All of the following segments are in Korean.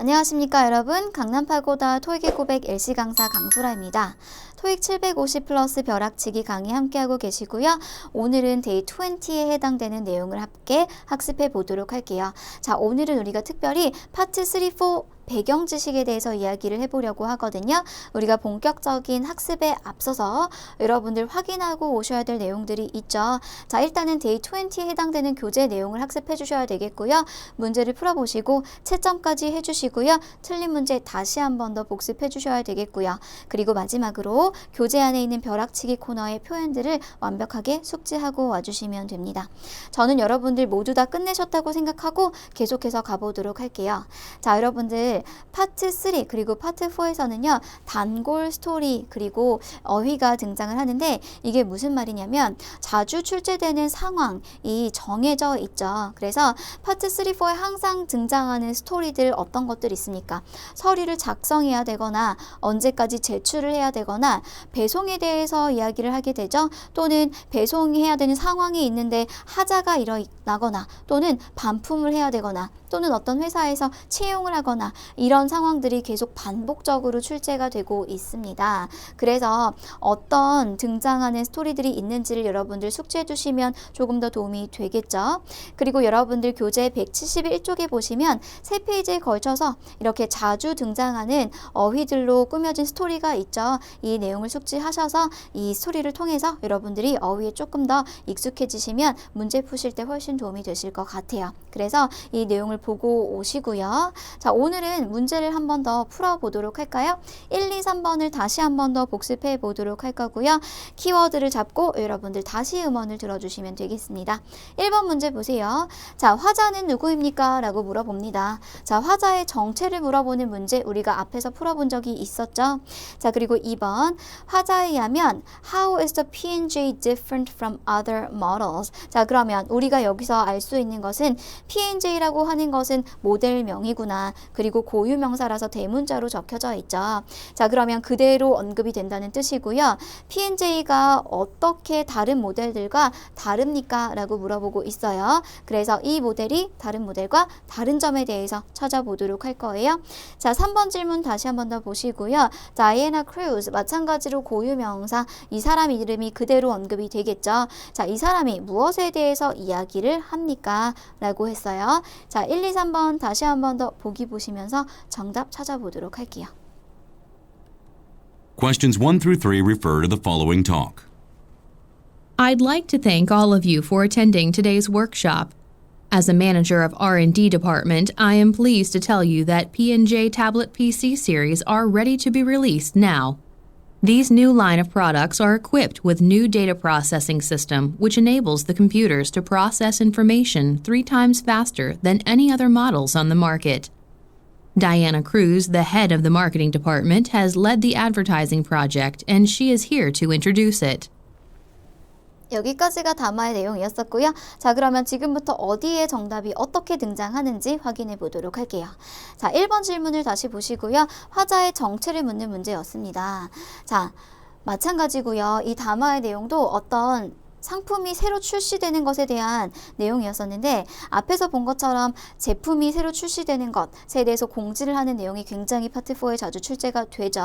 안녕하십니까 여러분 강남파고다 토익의 고백 LC 강사 강소라입니다. 토익 750 플러스 벼락치기 강의 함께하고 계시고요. 오늘은 데이 20에 해당되는 내용을 함께 학습해 보도록 할게요. 자 오늘은 우리가 특별히 파트 3, 4 배경 지식에 대해서 이야기를 해보려고 하거든요. 우리가 본격적인 학습에 앞서서 여러분들 확인하고 오셔야 될 내용들이 있죠. 자, 일단은 데이 20에 해당되는 교재 내용을 학습해 주셔야 되겠고요. 문제를 풀어보시고 채점까지 해주시고요. 틀린 문제 다시 한 번 더 복습해 주셔야 되겠고요. 그리고 마지막으로 교재 안에 있는 벼락치기 코너의 표현들을 완벽하게 숙지하고 와주시면 됩니다. 저는 여러분들 모두 다 끝내셨다고 생각하고 계속해서 가보도록 할게요. 자, 여러분들 파트 3 그리고 파트 4에서는요 단골 스토리 그리고 어휘가 등장을 하는데 이게 무슨 말이냐면 자주 출제되는 상황이 정해져 있죠. 그래서 파트 3, 4에 항상 등장하는 스토리들 어떤 것들 있습니까? 서류를 작성해야 되거나 언제까지 제출을 해야 되거나 배송에 대해서 이야기를 하게 되죠. 또는 배송해야 되는 상황이 있는데 하자가 일어나거나 또는 반품을 해야 되거나 또는 어떤 회사에서 채용을 하거나 이런 상황들이 계속 반복적으로 출제가 되고 있습니다. 그래서 어떤 등장하는 스토리들이 있는지를 여러분들 숙지해 주시면 조금 더 도움이 되겠죠. 그리고 여러분들 교재 171쪽에 보시면 세 페이지에 걸쳐서 이렇게 자주 등장하는 어휘들로 꾸며진 스토리가 있죠. 이 내용을 숙지하셔서 이 스토리를 통해서 여러분들이 어휘에 조금 더 익숙해지시면 문제 푸실 때 훨씬 도움이 되실 것 같아요. 그래서 이 내용을 보고 오시고요. 자, 오늘은 문제를 한 번 더 풀어보도록 할까요? 1, 2, 3번을 다시 한 번 더 복습해 보도록 할 거고요. 키워드를 잡고 여러분들 다시 음원을 들어주시면 되겠습니다. 1번 문제 보세요. 자, 화자는 누구입니까? 라고 물어봅니다. 자, 화자의 정체를 물어보는 문제 우리가 앞에서 풀어본 적이 있었죠. 자, 그리고 2번 화자에 의하면 How is the P&J different from other models? 자, 그러면 우리가 여기서 알 수 있는 것은 P&J라고 하는 것은 모델명이구나. 그리고 고유명사라서 대문자로 적혀져 있죠. 자, 그러면 그대로 언급이 된다는 뜻이고요. P&J가 어떻게 다른 모델들과 다릅니까? 라고 물어보고 있어요. 그래서 이 모델이 다른 모델과 다른 점에 대해서 찾아보도록 할 거예요. 자, 3번 질문 다시 한 번 더 보시고요. 다이애나 크루즈 마찬가지로 고유명사 이 사람 이름이 그대로 언급이 되겠죠. 자, 이 사람이 무엇에 대해서 이야기를 합니까? 라고 했어요. 자, 1, 2, 3번 다시 한 번 더 보기 보시면서 정답 찾아보도록 할게요. Questions 1 through 3 refer to the following talk. I'd like to thank all of you for attending today's workshop. As a manager of R&D department, I am pleased to tell you that P&J Tablet PC series are ready to be released now. These new line of products are equipped with new data processing system which enables the computers to process information 3 times faster than any other models on the market. Diana Cruz, the head of the marketing department, has led the advertising project and she is here to introduce it. 여기까지가 담화의 내용이었었고요. 자, 그러면 지금부터 어디에 정답이 어떻게 등장하는지 확인해 보도록 할게요. 자, 1번 질문을 다시 보시고요. 화자의 정체를 묻는 문제였습니다. 자, 마찬가지고요. 이 담화의 내용도 어떤 상품이 새로 출시되는 것에 대한 내용이었었는데 앞에서 본 것처럼 제품이 새로 출시되는 것에 대해서 공지를 하는 내용이 굉장히 파트 4에 자주 출제가 되죠.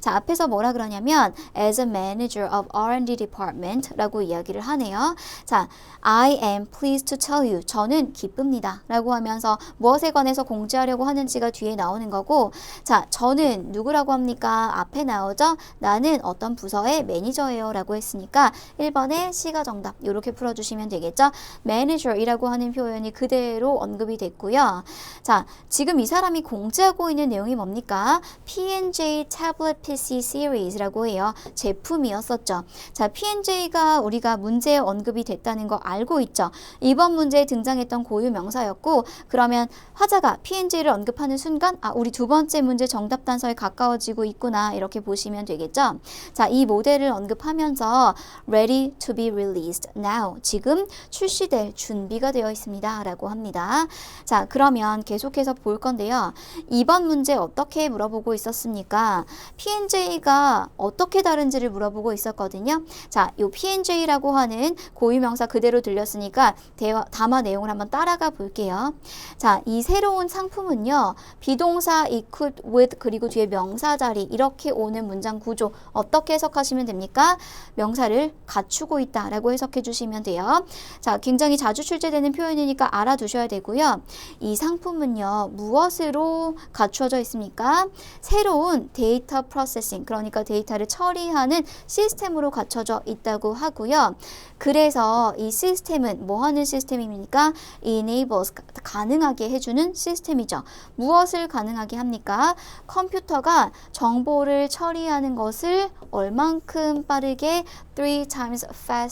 자, 앞에서 뭐라 그러냐면 as a manager of R&D department 라고 이야기를 하네요. 자, I am pleased to tell you. 저는 기쁩니다. 라고 하면서 무엇에 관해서 공지하려고 하는지가 뒤에 나오는 거고 자, 저는 누구라고 합니까? 앞에 나오죠? 나는 어떤 부서의 매니저예요. 라고 했으니까 1번에 C가 정답 이렇게 풀어주시면 되겠죠. manager이라고 하는 표현이 그대로 언급이 됐고요. 자, 지금 이 사람이 공지하고 있는 내용이 뭡니까? P&J Tablet PC Series라고 해요. 제품이었었죠. 자, P&J가 우리가 문제에 언급이 됐다는 거 알고 있죠. 이번 문제에 등장했던 고유 명사였고 그러면 화자가 P&J를 언급하는 순간 아, 우리 두 번째 문제 정답 단서에 가까워지고 있구나 이렇게 보시면 되겠죠. 자, 이 모델을 언급하면서 ready to be released now. 지금 출시될 준비가 되어 있습니다. 라고 합니다. 자, 그러면 계속해서 볼 건데요. 이번 문제 어떻게 물어보고 있었습니까? P&J가 어떻게 다른지를 물어보고 있었거든요. 자, 요 P&J라고 하는 고유명사 그대로 들렸으니까 대화, 담화 내용을 한번 따라가 볼게요. 자, 이 새로운 상품은요. 비동사 equipped with 그리고 뒤에 명사 자리 이렇게 오는 문장 구조 어떻게 해석하시면 됩니까? 명사를 갖추고 있다 라고 해석해 주시면 돼요. 자, 굉장히 자주 출제되는 표현이니까 알아두셔야 되고요. 이 상품은요. 무엇으로 갖추어져 있습니까? 새로운 데이터 프로세싱 그러니까 데이터를 처리하는 시스템으로 갖춰져 있다고 하고요. 그래서 이 시스템은 뭐 하는 시스템입니까? enables 가능하게 해주는 시스템이죠. 무엇을 가능하게 합니까? 컴퓨터가 정보를 처리하는 것을 얼만큼 빠르게 three times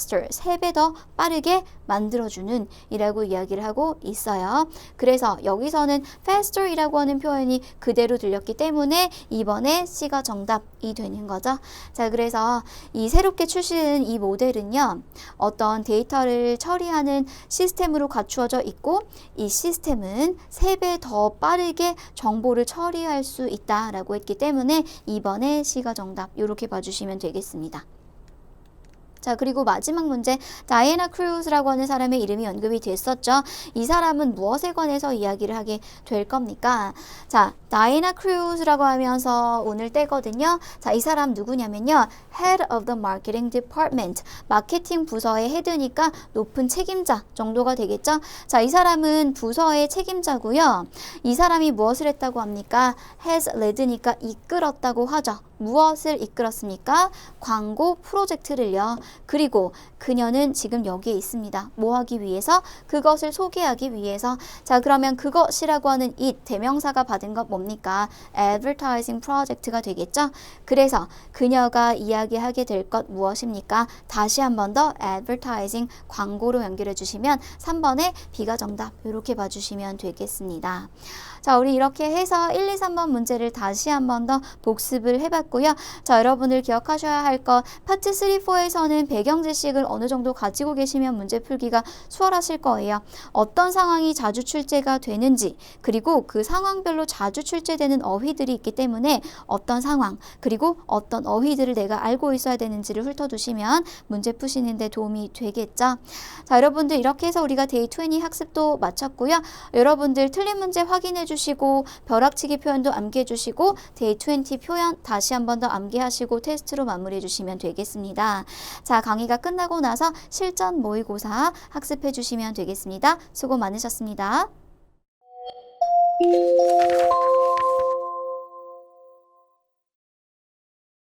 faster 세배더 빠르게 만들어주는 이라고 이야기를 하고 있어요. 그래서 여기서는 faster이라고 하는 표현이 그대로 들렸기 때문에 이번에 C가 정답이 되는 거죠. 자, 그래서 이 새롭게 출시된 이 모델은요, 어떤 데이터를 처리하는 시스템으로 갖추어져 있고, 이 시스템은 세배더 빠르게 정보를 처리할 수 있다라고 했기 때문에 이번에 C가 정답 이렇게 봐주시면 되겠습니다. 자, 그리고 마지막 문제. 다이애나 크루즈라고 하는 사람의 이름이 언급이 됐었죠. 이 사람은 무엇에 관해서 이야기를 하게 될 겁니까? 자, 다이애나 크루즈라고 하면서 오늘 때거든요. 자, 이 사람 누구냐면요. Head of the Marketing Department. 마케팅 부서의 헤드니까 높은 책임자 정도가 되겠죠. 자, 이 사람은 부서의 책임자고요. 이 사람이 무엇을 했다고 합니까? has led니까 이끌었다고 하죠. 무엇을 이끌었습니까? 광고 프로젝트를요. 그리고 그녀는 지금 여기에 있습니다. 뭐 하기 위해서? 그것을 소개하기 위해서. 자, 그러면 그것이라고 하는 이 대명사가 받은 것 뭡니까? advertising project가 되겠죠? 그래서 그녀가 이야기하게 될 것 무엇입니까? 다시 한 번 더 advertising 광고로 연결해 주시면 3번에 B가 정답 이렇게 봐주시면 되겠습니다. 자, 우리 이렇게 해서 1, 2, 3번 문제를 다시 한 번 더 복습을 해봤고요. 자, 여러분들 기억하셔야 할 것 파트 3, 4에서는 배경 지식을 어느 정도 가지고 계시면 문제 풀기가 수월하실 거예요. 어떤 상황이 자주 출제가 되는지 그리고 그 상황별로 자주 출제되는 어휘들이 있기 때문에 어떤 상황 그리고 어떤 어휘들을 내가 알고 있어야 되는지를 훑어두시면 문제 푸시는데 도움이 되겠죠. 자, 여러분들 이렇게 해서 우리가 데이 20 학습도 마쳤고요. 여러분들 틀린 문제 확인 해 주시고 벼락치기 표현도 암기해 주시고 데이 20 표현 다시 한 번 더 암기하시고 테스트로 마무리해 주시면 되겠습니다. 자, 강의가 끝나고 나서 실전 모의고사 학습해 주시면 되겠습니다. 수고 많으셨습니다.